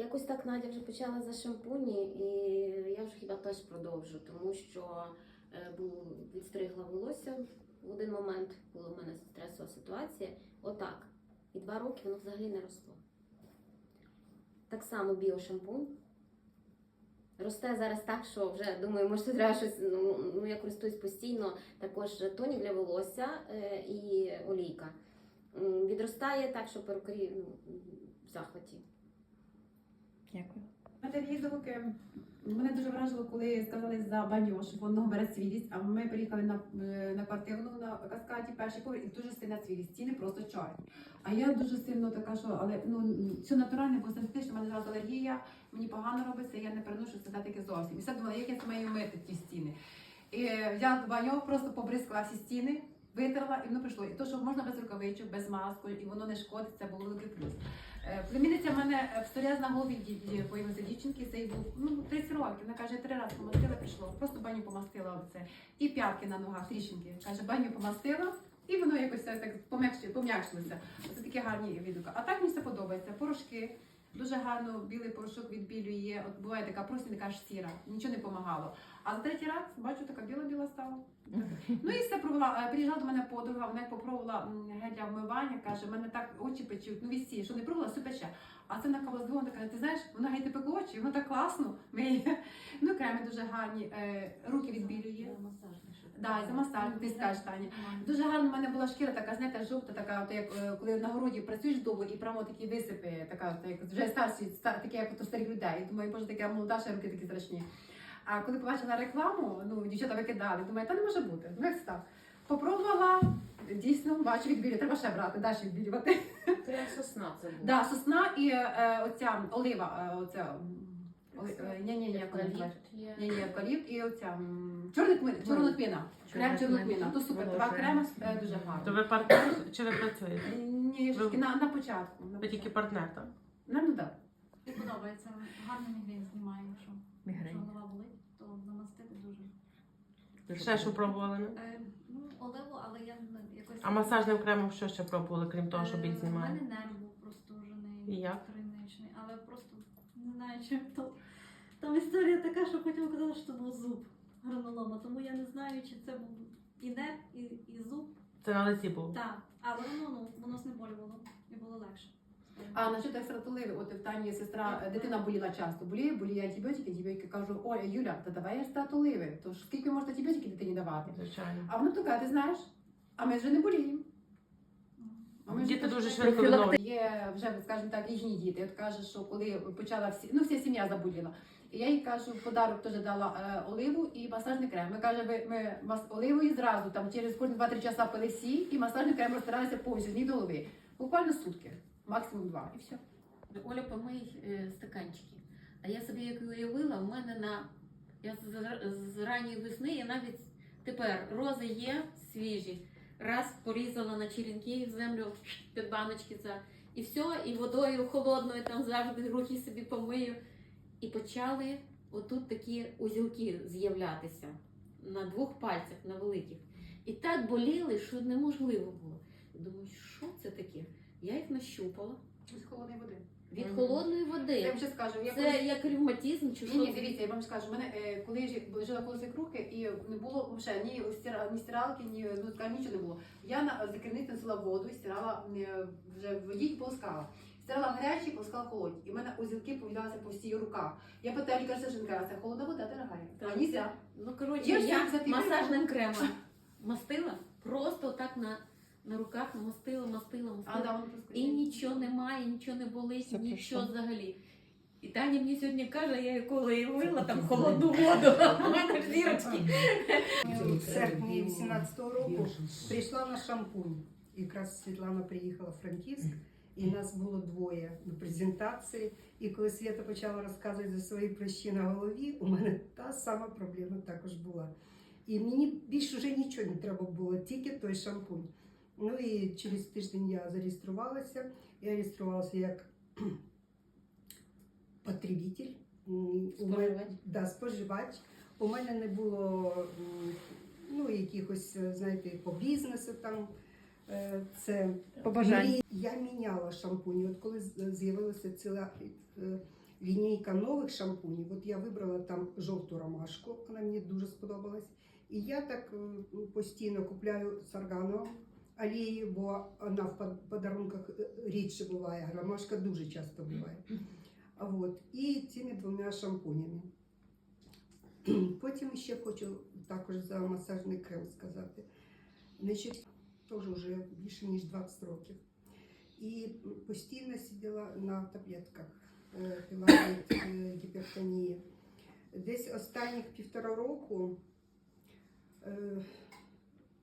Якось так Надя вже почала за шампуні, і я вже хіба теж продовжу, тому що е, відстригла волосся в один момент, була в мене стресова ситуація. Отак. І два роки воно взагалі не росло. Так само біошампунь. Росте зараз так, що вже думаю, може треба щось. Ну, ну я користуюсь постійно також тонік для волосся е, і олійка. Відростає так, що перукарі ну, в захваті. Дякую. Мене відгуки мене дуже вражило, коли сказали за баньо, що воно бере світлість. А ми приїхали на, е, на квартиру на каскаді перший поверх і дуже сильна світлість. Ціни просто чорні. А я дуже сильно така, що але ну все натуральне, бо синтетичне, в мене зразу алергія, мені погано робиться, я не переношу синтетики зовсім. І все думала, як я це маю мити ті стіни. І взяла баньо, просто побризкала всі стіни. Витерла і воно прийшло. І то, що можна без рукавичок, без маску, і воно не шкодить, це був великий плюс. Е, Племінниця в мене вторяз на голові ді- дівчинки, це їй був ну, 30 років. Вона каже, три рази помастила, прийшло. Просто баню помастила оце. І п'ятки на ногах, тріщинки. Каже, баню помастила, і воно якось так пом'якши- пом'якшилося. Це такі гарні відгуки. А так мені все подобається. Порошки. Дуже гарно білий порошок відбілює. От буває така простенька аж сіра, нічого не допомагало. А за третій раз бачу, така біла-біла стала. Ну і все провела. Е, Приїжджала до мене подруга, вона як попробувала гель для вмивання, каже, мене так очі печуть, ну вісі, що не пробувала, все пече. А це на кава з вона каже, ти знаєш, вона геть не пекло очі, воно так класно миє. Ну, креми дуже гарні, е, руки відбілює. Да, за масаж, ти скажеш, Таня. Дуже гарно в мене була шкіра, така, знаєте, жовта, така, от як е, коли на городі працюєш довго і прямо такі висипи, така, от, як вже старші, стар, такі, як от у старих людей. Думаю, боже, така молода, ще руки такі страшні. А коли побачила рекламу, ну, дівчата викидали, думаю, та не може бути. Ну, як так? Попробувала, дійсно, бачу, відбілює, треба ще брати, далі відбілювати. Це як сосна це було. Да, сосна і е, оця олива, е, оця, е, є. Ні, ні, евкаліпт і оця м, чорна кмина, чорна кмина. Крем чорна кмина. То супер, два крема е, дуже То гарно. ви партнер чи ви працюєте? Ні, Ви- на, на початку. На Ви тільки початку. партнер, так? На, ну, да. Мені подобається. Гарно мігрень знімає, якщо Мігрень. голова болить, то замастити дуже. Ще що пробували? не? Е, ну, оливу, але я не- якось. А масажним кремом що ще пробували, крім того, що біль Е, У знімає? мене нерв був простужений, як? криничний, але просто не знаю, чим то. Там історія така, що потім казали, що це був зуб гранолома, тому я не знаю, чи це був і нерв, і, і зуб. Це на лиці було. Так, але воно ну, воно знеболювало і було легше. А насчет екстрatoливи, от в Тані сестра, е, дитина боліла часто. Боліє, боліє антибіотики, антибіотики кажу, Оля, Юля, та давай екстрatoливи. То ж скільки можна антибіотики дитині давати? Звичайно. А вона така, ти знаєш, а ми вже не боліємо. А ми Діти дуже швидко відновлюють. Є вже, скажімо так, різні діти. От каже, що коли почала всі, ну вся сім'я заболіла. І я їй кажу, подарок теж дала е, оливу і масажний крем. Ми каже, ви ми мас оливою зразу там через кожні 2-3 часа пили всі, і масажний крем розтиралися повністю з ніг до голови. Буквально сутки, максимум два, і все. Оля, помий е, стаканчики. А я собі як уявила, в мене на я з, ранньої весни я навіть тепер рози є свіжі. Раз порізала на черенки в землю під баночки за і все, і водою холодною там завжди руки собі помию. І почали отут такі узілки з'являтися на двох пальцях, на великих. І так боліли, що неможливо було. Думаю, що це таке? Я їх нащупала З холодної води. від Мгм. холодної Я води. вам ще скажу, я Це колись- як ревматизм чи Ні, що? ні, дивіться, я вам скажу, мене е, коли я жи- жила коло свекрухи, і не було вже ні, стира- ні стиралки, ні ну, скажімо, нічого не було. Я на за керівництвом носила воду і стирала е, вже в воді і полоскала. Стирала гарячі, полоскала холодні. І в мене узілки повідалися по всій руках. Я питаю лікаря жінка, це холодна вода, дорогая. Так. А нельзя. Ну коротше, Я я, масажним кремом мастила, просто так на, на руках мастила, мастила, А, мастила. да, І нічого немає, нічого не болить, Все нічого взагалі. І Таня мені сьогодні каже, я коли вила там холодну воду, мене ж зірочки. В серпні 18-го року прийшла на шампунь. Якраз Світлана приїхала в Франківськ, і нас було двоє на презентації. І коли Свята почала розказувати за свої прищі на голові, у мене та сама проблема також була. І мені більше вже нічого не треба було, тільки той шампунь. Ну і через тиждень я зареєструвалася. Я реєструвалася як потребитель. У мене- Споживач. Да, споживач. У мене не було ну, якихось, е, знаєте, по бізнесу там. е, Це Побажань. мрії. Я міняла шампунь. От коли з'явилася ціла е, лінійка нових шампунів. От я вибрала там жовту ромашку, вона мені дуже сподобалась. І я так постійно купляю саргану олії, бо вона в подарунках е, рідше буває, ромашка дуже часто буває. От, і цими двома шампунями. Потім ще хочу також за масажний крем сказати. Значить, теж вже більше ніж 20 років. І постійно сиділа на таблетках, е, пила від е, гіпертонії. Десь останніх півтора року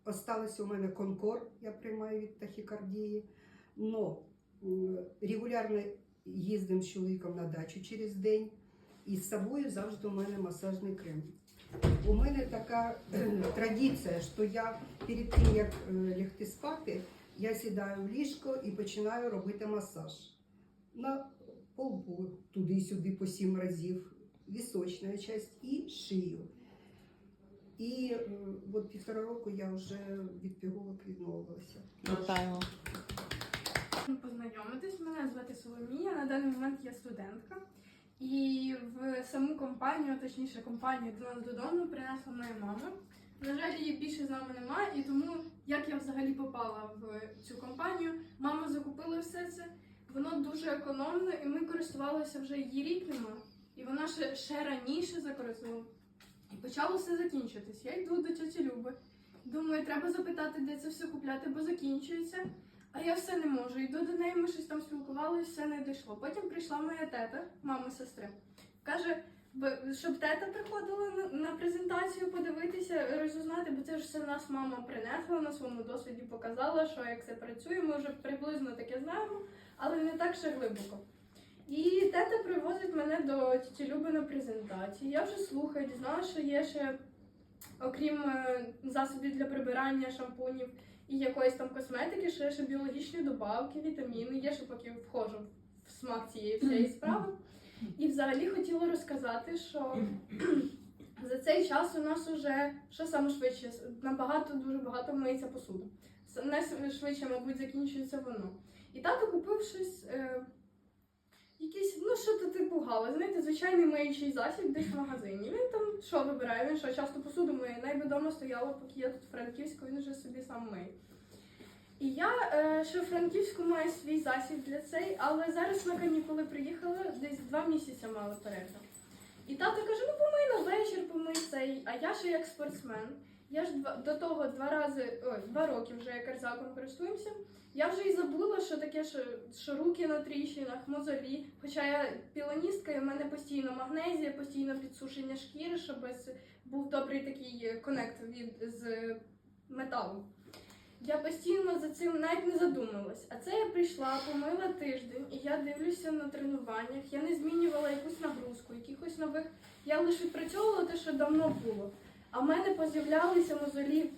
осталось у мене конкор, я приймаю від тахікардії. Но регулярно їздимо з чоловіком на дачу через день. І з собою завжди у мене масажний крем. У мене така традиція, що я перед тим, як е, лягти спати, я сідаю в ліжко і починаю робити масаж. На полбу, туди-сюди по сім разів, вісочна часть і шию. І от півтора року я вже від пігулок відмовилася. Вітаємо. Познайомитись, мене звати Соломія. На даний момент я студентка. І в саму компанію, точніше компанію до нас додому принесла моя мама. На жаль, її більше з нами немає, і тому як я взагалі попала в цю компанію, мама закупила все це. Воно дуже економно, і ми користувалися вже її рік нема. І вона ще, ще раніше закористувала. І почало все закінчитись. Я йду до тьоті Люби. Думаю, треба запитати, де це все купляти, бо закінчується. А я все не можу. Йду до неї, ми щось там спілкувалися, все не дійшло. Потім прийшла моя тета, мама сестри. Каже, «Би- щоб тета приходила на, на презентацію подивитися, розузнати, бо це ж все нас мама принесла на своєму досвіді, показала, що як це працює. Ми вже приблизно таке знаємо, але не так ще глибоко. І тета привозить мене до тіті Люби на презентацію. Я вже слухаю, дізналася, що є ще, окрім е, засобів для прибирання, шампунів і якоїсь там косметики, ще, ще біологічні добавки, вітаміни. Я ще поки входжу в смак цієї всієї справи. І взагалі хотіла розказати, що за цей час у нас уже що саме швидше, набагато дуже багато миється посуда. Найшвидше, мабуть, закінчується воно. І тато купив щось. Е, Якийсь, ну що то типу гала, знаєте, звичайний миючий засіб десь в магазині. Він там що вибирає? Він що часто посуду миє. Найби вдома стояла, поки я тут в Франківську, він вже собі сам миє. І я е, ще в Франківську маю свій засіб для цей, але зараз на канікули приїхала, десь два місяці мали перерву. І тато каже: ну помий на вечір, помий цей. А я ще як спортсмен. Я ж два, до того два рази, ой, два роки вже як арзаком користуємося. Я вже і забула, що таке, що, що руки на тріщинах, мозолі. Хоча я пілоністка, і в мене постійно магнезія, постійно підсушення шкіри, щоб був добрий такий конект від з металом. Я постійно за цим навіть не задумалась. А це я прийшла, помила тиждень, і я дивлюся на тренуваннях. Я не змінювала якусь нагрузку, якихось нових. Я лише відпрацьовувала те, що давно було. А в мене поз'являлися мозолі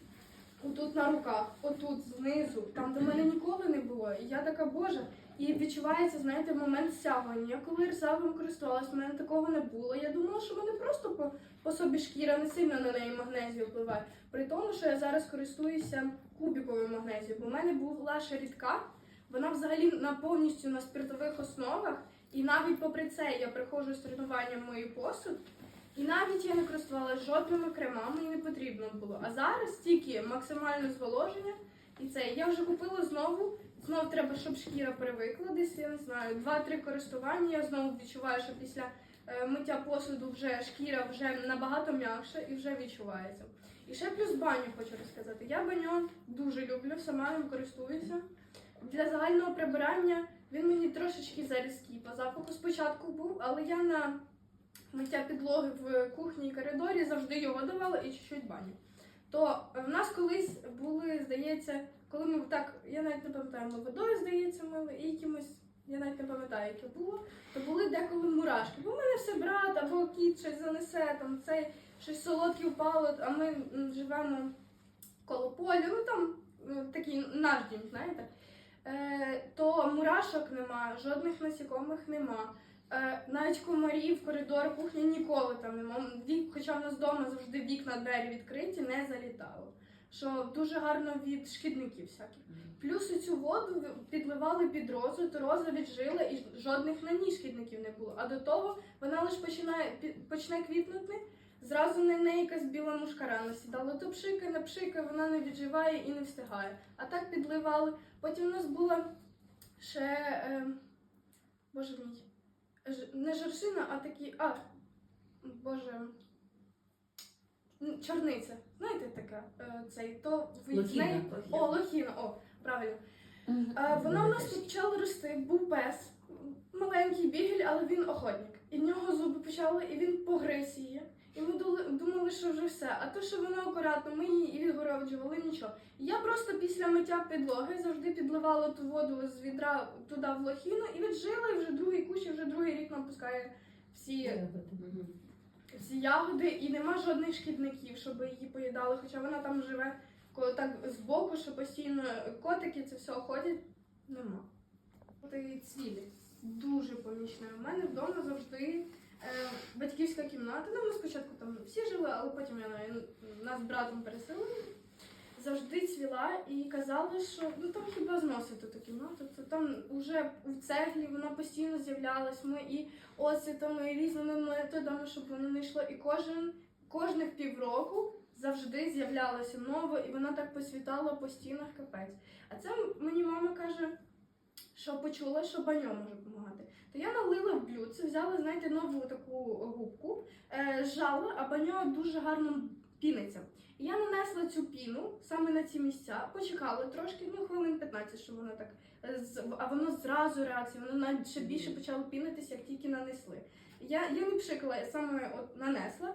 отут на руках, отут знизу, там де мене ніколи не було. І я така боже. І відчувається, знаєте, момент стягування. Коли рсавом користувалась, в мене такого не було. Я думала, що мене просто по, по собі шкіра не сильно на неї магнезію впливає. При тому, що я зараз користуюся кубіковою магнезією, бо в мене була ще рідка. Вона взагалі на повністю на спиртових основах. І навіть попри це я приходжу з тренуванням мою посуд. І навіть я не користувалася жодними кремами і не потрібно було. А зараз тільки максимальне зволоження. І це я вже купила знову. Знову треба, щоб шкіра привикла десь, я не знаю, два-три користування. Я знову відчуваю, що після е, миття посуду вже шкіра вже набагато м'якша і вже відчувається. І ще плюс баню хочу розказати. Я баню дуже люблю, сама ним користуюся. Для загального прибирання він мені трошечки зарізкий по запаху спочатку був, але я на миття підлоги в кухні і коридорі завжди його давала і чуть-чуть баню. То в нас колись були, здається, коли ми так, я навіть не пам'ятаю, ми водою, здається, мили, і якимось, я навіть не пам'ятаю, яке було, то були деколи мурашки. Бо в мене все брат або кіт щось занесе, там цей щось солодке впало, а ми живемо коло поля, ну там е, такий наш дім, знаєте. Е, то мурашок нема, жодних насікомих нема. Е, навіть комарів, коридор, кухні ніколи там нема. Хоча в нас вдома завжди вікна, двері відкриті, не залітало. що дуже гарно від шкідників всяких. Плюс у цю воду підливали під розу, то роза віджила і жодних на ній шкідників не було. А до того вона лише починає почне квітнути, зразу на неї якась біла мушкара насідала. То пшика, не пшика, вона не відживає і не встигає. А так підливали. Потім у нас була ще, е, боже мій, не жершина, а такі, а, боже, чорниця. Знаєте таке? Е, цей, то в Лохіна, неї- лохіна. О, лохіна, о, правильно. Е, Вона в нас тут почала рости, був пес, маленький бігель, але він охотник. І в нього зуби почали, і він погриз її. І ми думали, що вже все. А то, що вона акуратно, ми її і відгороджували, нічого. Я просто після миття підлоги завжди підливала ту воду з відра туди в лохіну і віджила, і вже другий кущ, і вже другий рік нам пускає всі, всі ягоди, і нема жодних шкідників, щоб її поїдали. Хоча вона там живе так збоку, що постійно котики це все ходять. Нема. Ти цвілі. Дуже помічна. У мене вдома завжди батьківська кімната. Ну, ми спочатку там всі жили, але потім я нас братом переселили. Завжди цвіла і казали, що ну там хіба зносити ту кімнату, то там вже в цеглі вона постійно з'являлась. Ми і оцетами, і різними методами, щоб воно не йшло. І кожен кожних півроку завжди з'являлося нове, і вона так посвітала по стінах капець. А це мені мама каже, що почула, що баньо може допомагати. То я налила в блюдце, взяла, знаєте, нову таку губку, е, зжала, а баньо дуже гарно піниться. І я нанесла цю піну саме на ці місця, почекала трошки, ну хвилин 15, щоб воно так. е, А воно зразу реакція, воно навіть ще більше почало пінитися, як тільки нанесли. Я, я не пшикала, я саме от нанесла.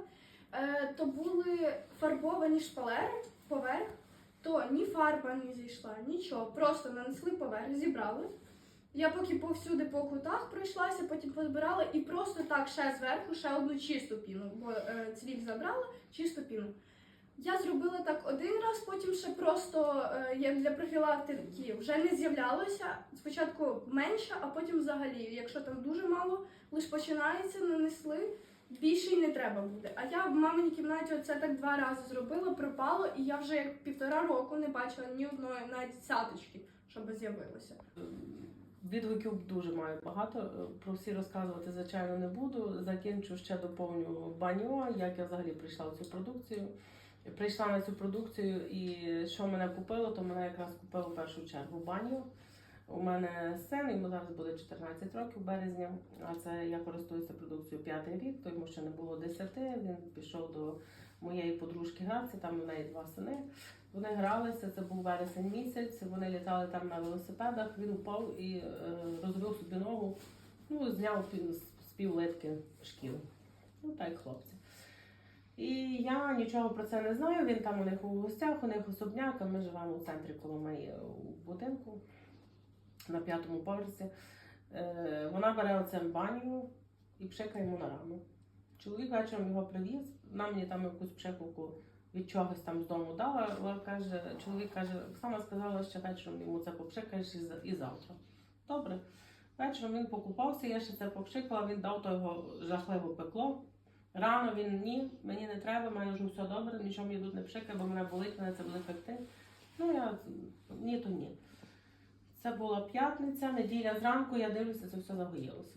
Е, то були фарбовані шпалери поверх, то ні фарба не зійшла, нічого. Просто нанесли поверх, зібрали. Я поки повсюди по кутах пройшлася, потім позбирала і просто так ще зверху ще одну чисту піну, бо е, цвіль забрала, чисту піну. Я зробила так один раз, потім ще просто е, як для профілактики вже не з'являлося. Спочатку менше, а потім взагалі, якщо там дуже мало, лише починається, нанесли, більше й не треба буде. А я в маминій кімнаті оце так два рази зробила, пропало, і я вже як півтора року не бачила ні одної навіть цяточки, щоб з'явилося. Відгуків дуже маю багато. Е, Про всі розказувати, звичайно, не буду. Закінчу ще доповню баню, як я взагалі прийшла в цю продукцію. Прийшла на цю продукцію, і що мене купило, то мене якраз купило в першу чергу баню. У мене син, йому зараз буде 14 років в березні, а це я користуюся продукцією п'ятий рік, то йому ще не було 10. Він пішов до моєї подружки гратися, там у неї два сини. Вони гралися, це був вересень місяць, вони літали там на велосипедах, він упав і е, розбив собі ногу, ну, зняв з півлитки шкіл. Ну так, хлопці. І я нічого про це не знаю. Він там у них у гостях, у них особняк, а ми живемо у центрі Коломиї у будинку на п'ятому поверсі. Е, вона бере оце баню і пшикає йому на рану. Чоловік вечором його привіз, вона мені там якусь пшикалку від чогось там з дому дала. Вона каже, чоловік каже, Оксана сказала, що вечором йому це попшикаєш і, завтра. Добре. Вечором він покупався, я ще це попшикала, він дав то його жахливо пекло. Рано він ні, мені не треба, в мене вже все добре, нічого мені тут не пшикає, бо мене болить, мене це буде пекти. Ну я ні, то ні. Це була п'ятниця, неділя зранку, я дивлюся, це все загоїлося.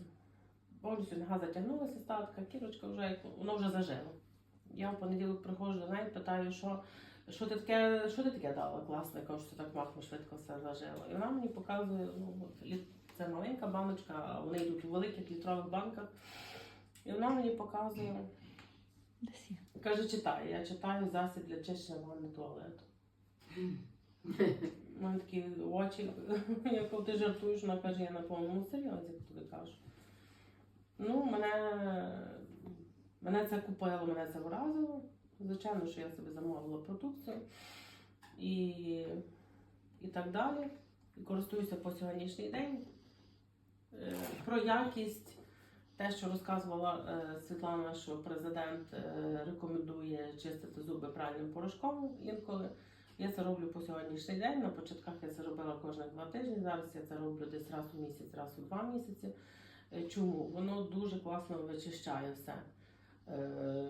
Повністю нога затягнулася, стала така кірочка, вже воно вже зажило. Я в понеділок приходжу до неї, питаю, що, що, ти таке, що ти таке дала класне, кажу, що так махно швидко все зажило. І вона мені показує, ну, це маленька баночка, а вони йдуть у великих літрових банках. І вона мені показує, каже, читай. Я читаю засіб для чищення ванни туалету. У мене такі очі, я коли ти жартуєш, вона каже, я на повному серйозі, як тобі кажу. Ну, мене, мене це купило, мене це вразило. Звичайно, що я собі замовила продукцію і, і так далі. І користуюся по сьогоднішній день. Е, Про якість, те, що розказувала е, Світлана, що президент е, рекомендує чистити зуби пральним порошком інколи. Я це роблю по сьогоднішній день. На початках я це робила кожні два тижні. Зараз я це роблю десь раз у місяць, раз у два місяці. Чому? Воно дуже класно вичищає все. Е,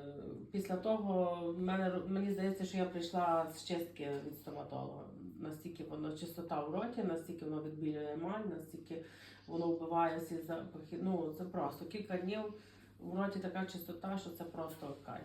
Після того мене, мені здається, що я прийшла з чистки від стоматолога. Настільки воно чистота в роті, настільки воно відбілює емаль, настільки воно вбиває всі запахи. Ну це просто кілька днів в роті така чистота, що це просто кайф.